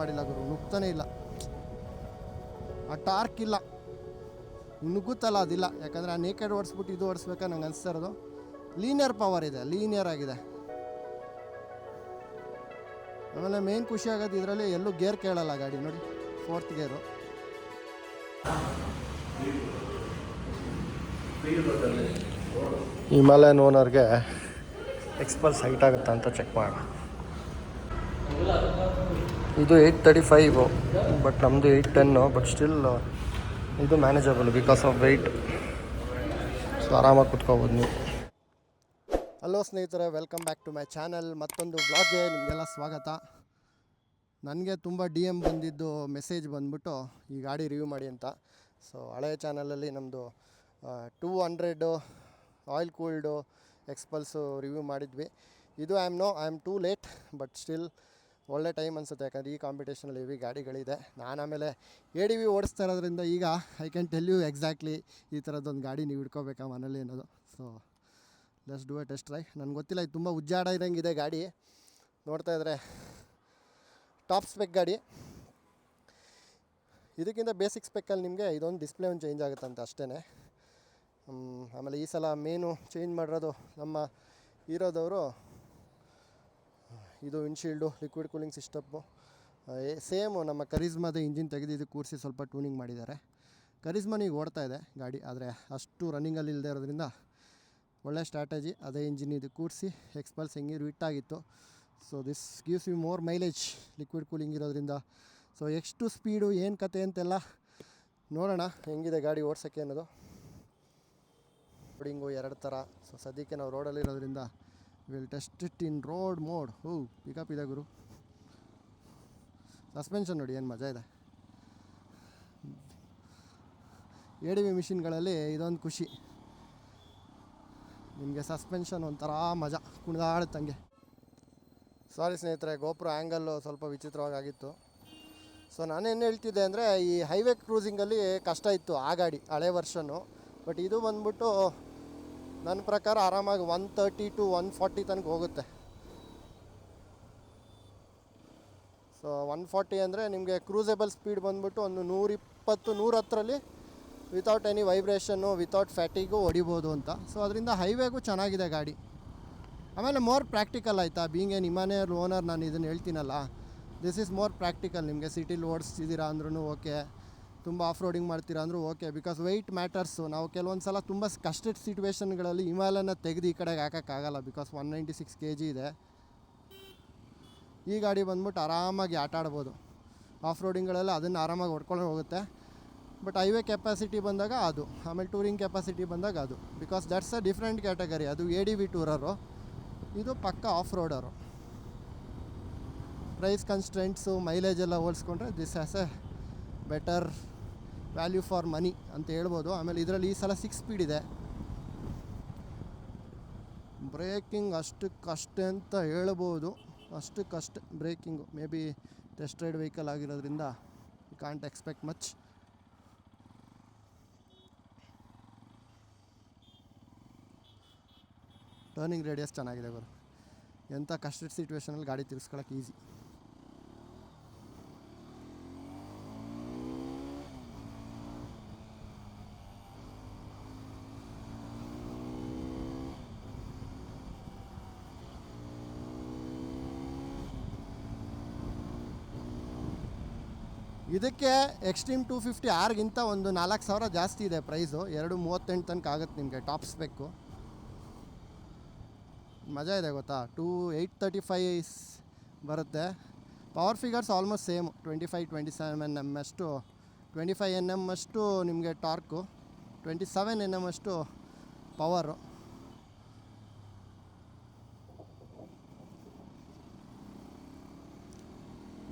ಮಾಡಿಲ್ಲ ಗುರು, ನುಗ್ತಾನೆ ಇಲ್ಲ. ಆ ಟಾರ್ಕ್ ಇಲ್ಲ. ನುಗ್ಗುತ್ತಲ್ಲ ಅದಿಲ್ಲ. ಯಾಕಂದರೆ ಆ ನೇಕೆಡ್ ಓಡಿಸ್ಬಿಟ್ಟು ಇದು ಓಡಿಸ್ಬೇಕಾ ನಂಗೆ ಅನಿಸ್ತಾ ಇರೋದು. ಲೀನಿಯರ್ ಪವರ್ ಇದೆ ಲೀನಿಯರ್ ಆಗಿದೆ. ಆಮೇಲೆ ಮೇನ್ ಖುಷಿ ಆಗೋದು ಇದರಲ್ಲಿ ಎಲ್ಲೂ ಗೇರ್ ಕೇಳಲ್ಲ ಗಾಡಿ, ನೋಡಿ. ಫೋರ್ತ್ ಗೇರು ಹಿಮಾಲಯನ್ ಓನರ್ಗೆ ಎಕ್ಸ್ಪಲ್ಸ್ ಹೈಟ್ ಆಗುತ್ತಾ ಅಂತ ಚೆಕ್ ಮಾಡೋಣ. ಇದು ಏಯ್ಟ್ ತರ್ಟಿ ಫೈವು ಬಟ್ ನಮ್ಮದು ಏಯ್ಟ್ ಟೆನ್ನು ಬಟ್ ಸ್ಟಿಲ್ ಇದು manageable because of weight so ಆರಾಮಾಗಿ ಕುತ್ಕೋಬೋದು ನೀವು. ಹಲೋ ಸ್ನೇಹಿತರೆ welcome back to my channel ಮತ್ತೊಂದು ಬ್ಲಾಗ್ಗೆ ನಿಮಗೆಲ್ಲ ಸ್ವಾಗತ. ನನಗೆ ತುಂಬ ಡಿ ಎಂ ಬಂದಿದ್ದು ಮೆಸೇಜ್ ಬಂದ್ಬಿಟ್ಟು ಈ ಗಾಡಿ ರಿವ್ಯೂ ಮಾಡಿ ಅಂತ. ಸೊ ಹಳೆಯ ಚಾನಲಲ್ಲಿ ನಮ್ಮದು two hundred oil cooled Xpulse review ಮಾಡಿದ್ವಿ. ಇದು I am no I am too late but still ಒಳ್ಳೆ ಟೈಮ್ ಅನಿಸುತ್ತೆ. ಯಾಕಂದರೆ ಈ ಕಾಂಪಿಟೇಷನಲ್ಲಿ ಹೆವಿ ಗಾಡಿಗಳಿದೆ. ನಾನು ಆಮೇಲೆ ಎ ಡಿ ವಿ ಓಡಿಸ್ತಾ ಇರೋದ್ರಿಂದ ಈಗ I can tell you exactly ಈ ಥರದ್ದೊಂದು ಗಾಡಿ ನೀವು ಇಟ್ಕೋಬೇಕಾ ಮನೇಲಿ ಅನ್ನೋದು. So let's do a test ride ನನಗೆ ಗೊತ್ತಿಲ್ಲ, ಇದು ತುಂಬ ಉಜ್ಜಾಡ ಇರೋಂಗಿದೆ ಗಾಡಿ. ನೋಡ್ತಾ ಇದ್ರೆ ಟಾಪ್ ಸ್ಪೆಕ್ ಗಾಡಿ. ಇದಕ್ಕಿಂತ ಬೇಸಿಕ್ ಸ್ಪೆಕ್ಕಲ್ಲಿ ನಿಮಗೆ ಇದೊಂದು ಡಿಸ್ಪ್ಲೇ ಒಂದು ಚೇಂಜ್ ಆಗುತ್ತಂತೆ ಅಷ್ಟೇ ಆಮೇಲೆ ಈ ಸಲ ಮೇನು ಚೇಂಜ್ ಮಾಡಿರೋದು ನಮ್ಮ ಇರೋದವರು ಇದು windshield liquid cooling system same ನಮ್ಮ ಕರಿಸ್ಮಾದ ಇಂಜಿನ್ ತೆಗೆದು ಇದು ಕೂರಿಸಿ ಸ್ವಲ್ಪ ಟ್ಯೂನಿಂಗ್ ಮಾಡಿದ್ದಾರೆ. ಕರಿಸ್ಮಾ ಈಗ ಓಡ್ತಾ ಇದೆ ಗಾಡಿ, ಆದರೆ ಅಷ್ಟು ರನ್ನಿಂಗಲ್ಲಿ ಇಲ್ಲದೆ ಇರೋದ್ರಿಂದ ಒಳ್ಳೆ ಸ್ಟ್ರಾಟಜಿ ಅದೇ ಇಂಜಿನ್ ಇದು ಕೂರಿಸಿ ಎಕ್ಸ್ಪಲ್ಸ್ ಹೆಂಗಿರು ಇಟ್ಟಾಗಿತ್ತು so this gives you more mileage liquid cooling ಇರೋದ್ರಿಂದ. ಸೊ ಎಷ್ಟು ಸ್ಪೀಡು ಏನು ಕತೆ ಅಂತೆಲ್ಲ ನೋಡೋಣ, ಹೆಂಗಿದೆ ಗಾಡಿ ಓಡ್ಸೋಕ್ಕೆ ಅನ್ನೋದು. ರೋಡಿಂಗು ಎರಡು ಥರ. ಸೊ ಸದ್ಯಕ್ಕೆ ನಾವು ರೋಡಲ್ಲಿ ಇರೋದ್ರಿಂದ will test it in road mode who pickup ಇದೆ ಗುರು ಸಸ್ಪೆನ್ಷನ್ ನೋಡಿ, ಏನು ಮಜಾ ಇದೆ. ಎ ಡಿ ವಿ ಮಿಷಿನ್ಗಳಲ್ಲಿ ಇದೊಂದು ಖುಷಿ. ನಿಮಗೆ ಸಸ್ಪೆನ್ಷನ್ ಒಂಥರ ಮಜಾ, ಕುಣಿದಾಡುತ್ತಂಗೆ. ಸಾರಿ ಸ್ನೇಹಿತರೆ, ಗೋಪುರ ಆ್ಯಂಗಲ್ಲು ಸ್ವಲ್ಪ ವಿಚಿತ್ರವಾಗಿ ಆಗಿತ್ತು ಸೊ ನಾನೇನು ಹೇಳ್ತಿದ್ದೆ ಅಂದರೆ, ಈ ಹೈವೇ ಕ್ರೂಸಿಂಗಲ್ಲಿ ಕಷ್ಟ ಇತ್ತು, ಆ ಗಾಡಿ, ಹಳೆ ವರ್ಷನು. ಬಟ್ ಇದು ಬಂದ್ಬಿಟ್ಟು ನನ್ನ ಪ್ರಕಾರ ಆರಾಮಾಗಿ one thirty to one forty ತನಕ ಹೋಗುತ್ತೆ. ಸೊ ಒನ್ ಫಾರ್ಟಿ ಅಂದರೆ ನಿಮಗೆ ಕ್ರೂಸೇಬಲ್ ಸ್ಪೀಡ್ ಬಂದುಬಿಟ್ಟು ಒಂದು ನೂರಿಪ್ಪತ್ತು ನೂರ ಹತ್ತರಲ್ಲಿ without any vibration without fatigue ಹೊಡಿಬೋದು ಅಂತ. ಸೊ ಅದರಿಂದ ಹೈವೇಗೂ ಚೆನ್ನಾಗಿದೆ ಗಾಡಿ. ಆಮೇಲೆ ಮೋರ್ ಪ್ರಾಕ್ಟಿಕಲ್ ಆಯಿತಾ? ಬೀಂಗ್ ಏನು ಇಮಾನೇ ಓನರ್ ನಾನು ಇದನ್ನು ಹೇಳ್ತೀನಲ್ಲ. ದಿಸ್ ಈಸ್ ಮೋರ್ ಪ್ರಾಕ್ಟಿಕಲ್ ನಿಮಗೆ. ಸಿಟಿಲಿ ಓಡಿಸ್ತಿದ್ದೀರಾ ಅಂದ್ರೂ ಓಕೆ ತುಂಬ ಆಫ್ ರೋಡಿಂಗ್ ಮಾಡ್ತೀರಾ ಅಂದರೂ ಓಕೆ ಬಿಕಾಸ್ ವೆಯ್ಟ್ ಮ್ಯಾಟರ್ಸು ನಾವು ಕೆಲವೊಂದು ಸಲ ತುಂಬ ಕಷ್ಟದ ಸಿಟುವೇಷನ್ಗಳಲ್ಲಿ ಹಿಮಾಲಯನ ತೆಗೆದು ಈ ಕಡೆಗೆ ಹಾಕೋಕ್ಕಾಗಲ್ಲ because one ninety six K G ಇದೆ. ಈ ಗಾಡಿ ಬಂದ್ಬಿಟ್ಟು ಆರಾಮಾಗಿ ಆಟ ಆಡ್ಬೋದು. ಆಫ್ ರೋಡಿಂಗ್ಗಳೆಲ್ಲ ಅದನ್ನು ಆರಾಮಾಗಿ ಹೊಡ್ಕೊಂಡು ಹೋಗುತ್ತೆ. ಬಟ್ ಹೈವೇ ಕೆಪಾಸಿಟಿ ಬಂದಾಗ ಅದು, ಆಮೇಲೆ ಟೂರಿಂಗ್ ಕೆಪಾಸಿಟಿ ಬಂದಾಗ ಅದು because that's a different category ಅದು ಎ ಡಿ ವಿ ಟೂರರು ಇದು ಪಕ್ಕ off roader price constants mileage ಎಲ್ಲ ಹೋಲಿಸ್ಕೊಂಡ್ರೆ this has a better value for money ಅಂತ ಹೇಳ್ಬೋದು. ಆಮೇಲೆ ಇದರಲ್ಲಿ ಈ ಸಲ ಸಿಕ್ಸ್ ಸ್ಪೀಡ್ ಇದೆ. ಬ್ರೇಕಿಂಗ್ ಅಷ್ಟಕ್ಕಷ್ಟೇ ಅಂತ ಹೇಳ್ಬೋದು. ಅಷ್ಟಕ್ಕಷ್ಟೇ braking may be test ride vehicle ಆಗಿರೋದ್ರಿಂದ you can't expect much turning radius ಚೆನ್ನಾಗಿದೆ ಗುರು. ಎಂಥ ಕಷ್ಟದ ಸಿಚುವೇಷನಲ್ಲಿ ಗಾಡಿ ತಿರ್ಸ್ಕೊಳಕ್ಕೆ ಈಸಿ ಇದಕ್ಕೆ ಎಕ್ಸ್ಟ್ರೀಮ್ ಟೂ ಫಿಫ್ಟಿ ಆರ್ಗಿಂತ ಒಂದು ನಾಲ್ಕು ಸಾವಿರ ಜಾಸ್ತಿ ಇದೆ ಪ್ರೈಸು ಎರಡು ಮೂವತ್ತೆಂಟು ತನಕ ಆಗುತ್ತೆ ನಿಮಗೆ ಟಾಪ್ ಸ್ಪೆಕ್ಕು ಮಜಾ ಇದೆ ಗೊತ್ತಾ? ಟೂ ಏಯ್ಟ್ ತರ್ಟಿ ಫೈವ್ ಬರುತ್ತೆ. Power figures almost same twenty five twenty seven N M ಅಷ್ಟು ಟ್ವೆಂಟಿ ಫೈವ್ ಎನ್ ಎಂ ಅಷ್ಟು ನಿಮಗೆ torque twenty seven N M ಅಷ್ಟು ಪವರು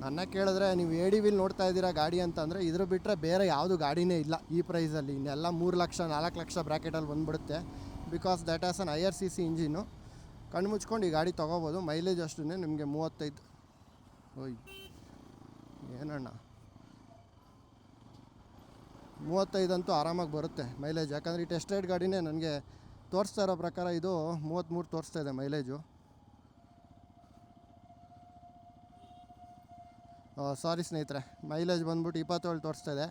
ನನ್ನ ಕೇಳಿದ್ರೆ ನೀವು ಎ ಡಿ ವಿಲ್ ನೋಡ್ತಾ ಇದ್ದೀರಾ ಗಾಡಿ ಅಂತಂದರೆ ಇದ್ರ ಬಿಟ್ಟರೆ ಬೇರೆ ಯಾವುದು ಗಾಡಿನೇ ಇಲ್ಲ ಈ ಪ್ರೈಸಲ್ಲಿ ಇನ್ನೆಲ್ಲ ಮೂರು ಲಕ್ಷ, ನಾಲ್ಕು ಲಕ್ಷ ಬ್ರ್ಯಾಕೆಟಲ್ಲಿ ಬಂದುಬಿಡುತ್ತೆ. Because that has an I R C C engine ಕಣ್ಣು ಮುಚ್ಕೊಂಡು ಈ ಗಾಡಿ ತೊಗೋಬೋದು. ಮೈಲೇಜ್ ಅಷ್ಟೇ ನಿಮಗೆ ಮೂವತ್ತೈದು. ಓಯ್, ಏನಣ್ಣ? ಮೂವತ್ತೈದಂತೂ ಆರಾಮಾಗಿ ಬರುತ್ತೆ ಮೈಲೇಜ್ ಯಾಕಂದರೆ ಈ ಟೆಸ್ಟ್ ರೈಡ್ ಗಾಡಿನೇ ನನಗೆ ತೋರಿಸ್ತಾ ಇರೋ ಪ್ರಕಾರ ಇದು ಮೂವತ್ತ್ಮೂರು ತೋರಿಸ್ತಾ ಇದೆ ಮೈಲೇಜು ಸಾರಿ ಸ್ನೇಹಿತರೆ ಮೈಲೇಜ್ ಬಂದ್ಬಿಟ್ಟು ಇಪ್ಪತ್ತೇಳು ತೋರಿಸ್ತಾ ಇದೆ.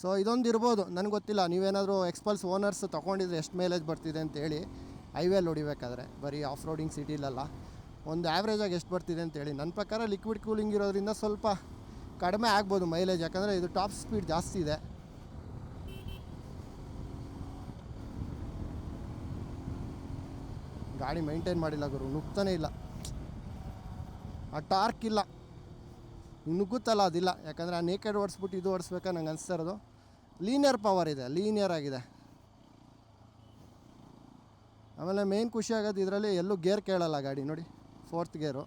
ಸೊ ಇದೊಂದು ಇರ್ಬೋದು, ನನಗೆ ಗೊತ್ತಿಲ್ಲ, ನೀವೇನಾದರೂ ಎಕ್ಸ್ಪಲ್ಸ್ ಓನರ್ಸ್ ತೊಗೊಂಡಿದ್ರೆ ಎಷ್ಟು ಮೈಲೇಜ್ ಬರ್ತಿದೆ ಅಂತ ಹೇಳಿ. ಹೈವೇಲಿ ಹೊಡಿಬೇಕಾದ್ರೆ, ಬರೀ ಆಫ್ ರೋಡಿಂಗ್ ಸಿಟಿಲಲ್ಲ ಒಂದು ಆ್ಯಾವ್ರೇಜಾಗಿ ಎಷ್ಟು ಬರ್ತಿದೆ ಅಂತೇಳಿ ನನ್ನ ಪ್ರಕಾರ ಲಿಕ್ವಿಡ್ ಕೂಲಿಂಗ್ ಇರೋದ್ರಿಂದ ಸ್ವಲ್ಪ ಕಡಿಮೆ ಆಗ್ಬೋದು ಮೈಲೇಜ್ ಯಾಕಂದರೆ ಇದು ಟಾಪ್ ಸ್ಪೀಡ್ ಜಾಸ್ತಿ ಇದೆ. ಗಾಡಿ ಮೈಂಟೈನ್ ಮಾಡಿಲ್ಲ ಗುರು, ನುಗ್ತಾನೆ ಇಲ್ಲ. ಆ ಟಾರ್ಕ್ ಇಲ್ಲ. ನುಗ್ಗುತ್ತಲ್ಲ ಅದಿಲ್ಲ. ಯಾಕಂದರೆ ಆ ನೇಕೆಡ್ ಓಡಿಸ್ಬಿಟ್ಟು ಇದು ಓಡಿಸ್ಬೇಕಾ ನಂಗೆ ಅನಿಸ್ತಾ ಇರೋದು. ಲೀನಿಯರ್ ಪವರ್ ಇದೆ ಲೀನಿಯರ್ ಆಗಿದೆ. ಆಮೇಲೆ ಮೇನ್ ಖುಷಿ ಆಗೋದು ಇದರಲ್ಲಿ ಎಲ್ಲೂ ಗೇರ್ ಕೇಳಲ್ಲ ಗಾಡಿ, ನೋಡಿ. ಫೋರ್ತ್ ಗೇರು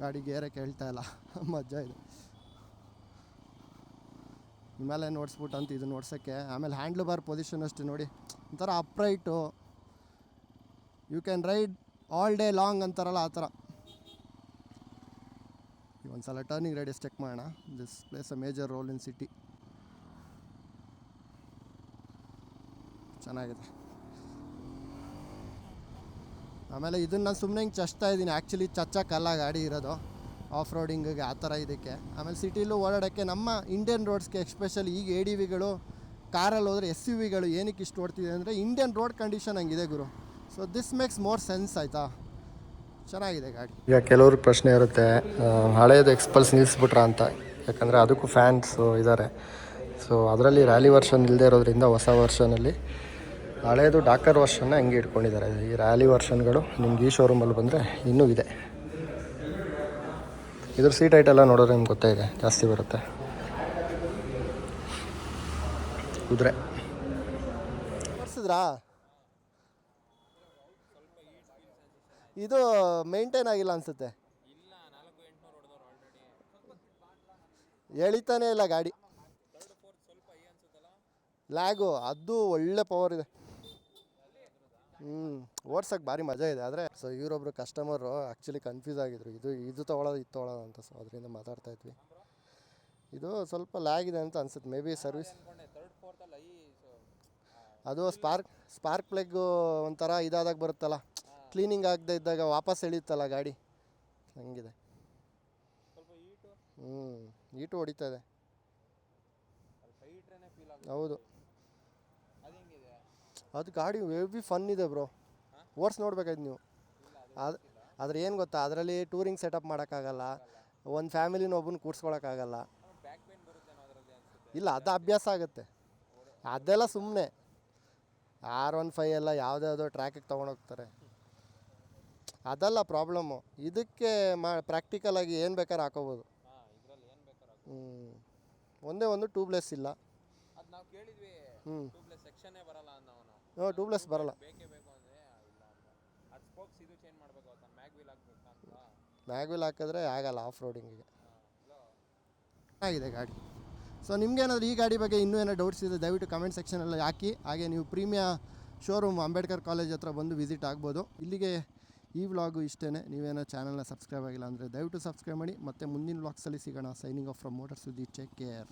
ಗಾಡಿ ಗೇರೆ ಕೇಳ್ತಾ ಇಲ್ಲ. ಮಜಾ ಇದೆ. ಹಿಮಾಲಯನ್ ಓಡಿಸ್ಬಿಟ್ಟು ಅಂತ ಇದು ನೋಡ್ಸೋಕ್ಕೆ ಆಮೇಲೆ ಹ್ಯಾಂಡ್ಲ್ ಬಾರ್ ಪೊಸಿಷನ್ ಅಷ್ಟೇ, ನೋಡಿ. ಒಂಥರ upright you can ride all day long ಅಂತಾರಲ್ಲ, ಆ ಥರ. ಒಂದು ಸಲ ಟರ್ನಿಂಗ್ ರೇಡಿಯಸ್ ಚೆಕ್ ಮಾಡೋಣ. This plays a major role in city ಚೆನ್ನಾಗಿದೆ. ಆಮೇಲೆ ಇದನ್ನು ನಾನು ಸುಮ್ಮನೆ ಹಿಂಗೆ ಚಚ್ತಾ ಇದ್ದೀನಿ. ಆ್ಯಕ್ಚುಲಿ ಚಚ್ಚಕ್ಕಲ್ಲ ಗಾಡಿ ಇರೋದು. ಆಫ್ ರೋಡಿಂಗಿಗೆ ಆ ಥರ ಇದಕ್ಕೆ. ಆಮೇಲೆ ಸಿಟಿಲೂ ಓಡಾಡೋಕ್ಕೆ ನಮ್ಮ ಇಂಡಿಯನ್ ರೋಡ್ಸ್ಗೆ ಎಸ್ಪೆಷಲಿ ಈಗ ಎ ಡಿ ವಿಗಳು ಕಾರಲ್ಲಿ ಹೋದರೆ ಎಸ್ ಯು ವಿಗಳು ಏನಕ್ಕೆ ಇಷ್ಟು ಓಡ್ತಿದೆ ಅಂದರೆ ಇಂಡಿಯನ್ ರೋಡ್ ಕಂಡೀಷನ್ ಹಂಗಿದೆ ಗುರು. So this makes more sense ಆಯಿತಾ? ಚೆನ್ನಾಗಿದೆ ಗಾಡಿ. ಈಗ ಕೆಲವ್ರ ಪ್ರಶ್ನೆ ಇರುತ್ತೆ ಹಳೆಯದು ಎಕ್ಸ್ಪಲ್ಸ್ ನಿಲ್ಲಿಸ್ಬಿಟ್ರಾ ಅಂತ. ಯಾಕಂದರೆ ಅದಕ್ಕೂ ಫ್ಯಾನ್ಸು ಇದ್ದಾರೆ ಸೊ ಅದರಲ್ಲಿ ರ್ಯಾಲಿ ವರ್ಷನ್ ಇಲ್ಲದೆ ಇರೋದ್ರಿಂದ ಹೊಸ ವರ್ಷನಲ್ಲಿ ಹಳೆಯದು ಡಾಕರ್ ವರ್ಷನ್ನ ಹಂಗೆ ಇಟ್ಕೊಂಡಿದ್ದಾರೆ ಈ ರ್ಯಾಲಿ ವರ್ಷನ್ಗಳು ನಿಮ್ಗೆ ಈ ಶೋರೂಮಲ್ಲಿ ಬಂದರೆ ಇನ್ನೂ ಇದೆ. ಇದ್ರ ಸೀಟ್ ಹೈಟ್ ಎಲ್ಲ ನೋಡಿದ್ರೆ ನಿಮ್ಗೆ ಗೊತ್ತೇ ಇದೆ ಜಾಸ್ತಿ ಬರುತ್ತೆ. ಕುದುರೆ. ಇದು ಮೇಂಟೈನ್ ಆಗಿಲ್ಲ ಅನ್ಸುತ್ತೆ. ಎಳಿತಾನೆ ಇಲ್ಲ ಗಾಡಿ. ಲ್ಯಾಗು, ಅದು ಒಳ್ಳೆ ಪವರ್ ಇದೆ. ಹ್ಞೂ ಓಡ್ಸೋಕ್ಕೆ ಭಾರಿ ಮಜಾ ಇದೆ, ಆದರೆ ಸೊ ಇವರೊಬ್ರು ಕಸ್ಟಮರು ಆ್ಯಕ್ಚುಲಿ ಕನ್ಫ್ಯೂಸ್ ಆಗಿದ್ರು. ಇದು ಇದು ತೊಗೊಳೋದು ಇದು ತೊಗೊಳೋದು ಅಂತ ಸೊ ಅದರಿಂದ ಮಾತಾಡ್ತಾ ಇದ್ವಿ. ಇದು ಸ್ವಲ್ಪ ಲ್ಯಾಗ್ ಇದೆ ಅಂತ ಅನ್ಸುತ್ತೆ ಮೇ ಬಿ ಸರ್ವಿಸ್ ಅದು ಸ್ಪಾರ್ಕ್ ಸ್ಪಾರ್ಕ್ ಪ್ಲಗ್ ಒಂಥರ ಇದಾದಾಗ ಬರುತ್ತಲ್ಲ. ಕ್ಲೀನಿಂಗ್ ಆಗದೆ ಇದ್ದಾಗ ವಾಪಸ್ ಎಳೀತಲ್ಲ ಗಾಡಿ? ಹಂಗಿದೆ. ಹ್ಞೂ ಈಟು ಇದೆ ಹೌದು. ಅದು ಗಾಡಿ ವೆವಿ ಫನ್ ಇದೆ ಬ್ರೋ ಓಡ್ಸ್ ನೋಡ್ಬೇಕಾಯ್ತು ನೀವು. ಅದು ಆದ್ರೆ ಏನು ಗೊತ್ತಾ, ಅದರಲ್ಲಿ ಟೂರಿಂಗ್ ಸೆಟಪ್ ಮಾಡೋಕ್ಕಾಗಲ್ಲ. ಒಂದು ಫ್ಯಾಮಿಲಿನ ಒಬ್ಬನ ಕೂರ್ಸ್ಕೊಳಕ್ಕಾಗಲ್ಲ. ಇಲ್ಲ, ಅದು ಅಭ್ಯಾಸ ಆಗುತ್ತೆ. ಅದೆಲ್ಲ ಸುಮ್ಮನೆ ಆರ್ ಒನ್ ಫೈ ಎಲ್ಲ ಯಾವುದ್ಯಾವುದೋ ಟ್ರ್ಯಾಕಿಗೆ ತೊಗೊಂಡೋಗ್ತಾರೆ ಅದಲ್ಲ ಪ್ರಾಬ್ಲಮ್ಮು. ಇದಕ್ಕೆ ಮಾ ಪ್ರಾಕ್ಟಿಕಲಾಗಿ ಏನು ಬೇಕಾದ್ರೆ ಹಾಕೋಬೋದು. ಹ್ಞೂ ಒಂದೇ ಒಂದು ಟ್ಯೂಬ್ಲೆಸ್ ಇಲ್ಲ. ಅದ್ ನಾವು ಕೇಳಿದ್ವಿ ಹ್ಞೂ ಟ್ಯೂಬ್ಲೆಸ್ ಸೆಕ್ಷನ್ನೇ ಬರಲ್ಲ ಹ್ಞೂ ಟ್ಯೂಬ್ಲೆಸ್ ಬರಲ್ಲ. ಬೇಕೇ ಬೇಕು ಅಂದ್ರೆ ಇಲ್ಲ ಅಂತ. ಅದ್ ಸ್ಪೋಕ್ಸ್ ಇದು ಚೇಂಜ್ ಮಾಡ್ಬೇಕು ಅಂತ ಮ್ಯಾಗ್ ವೀಲ್ ಹಾಕ್ಬೇಕಾ ಅಂತ. ಮ್ಯಾಗ್ವಿಲ್ ಹಾಕಿದ್ರೆ ಆಗಲ್ಲ ಆಫ್ ರೋಡಿಂಗಿಗೆ ಆಗಿದೆ ಗಾಡಿ. ಸೊ ನಿಮ್ಗೇನಾದ್ರು ಈ ಗಾಡಿ ಬಗ್ಗೆ ಇನ್ನೂ ಏನೋ ಡೌಟ್ಸ್ ಇದೆ ದಯವಿಟ್ಟು ಕಮೆಂಟ್ ಸೆಕ್ಷನಲ್ಲಿ ಹಾಕಿ. ಹಾಗೆ ನೀವು ಪ್ರೀಮಿಯಾ ಶೋರೂಮ್ ಅಂಬೇಡ್ಕರ್ ಕಾಲೇಜ್ ಹತ್ರ ಬಂದು ವಿಸಿಟ್ ಆಗ್ಬೋದು. ಇಲ್ಲಿಗೆ ಈ ವ್ಲಾಗು ಇಷ್ಟೇ ನೀವೇನೋ ಚಾನಲ್ನ ಸಬ್ಸ್ಕ್ರೈಬ್ ಆಗಿಲ್ಲ ಅಂದರೆ ದಯವಿಟ್ಟು ಸಬ್ಸ್ಕ್ರೈಬ್ ಮಾಡಿ. ಮತ್ತೆ ಮುಂದಿನ ವ್ಲಾಗ್ಸಲ್ಲಿ ಸಿಗೋಣ. Signing off from motor Suddi check care.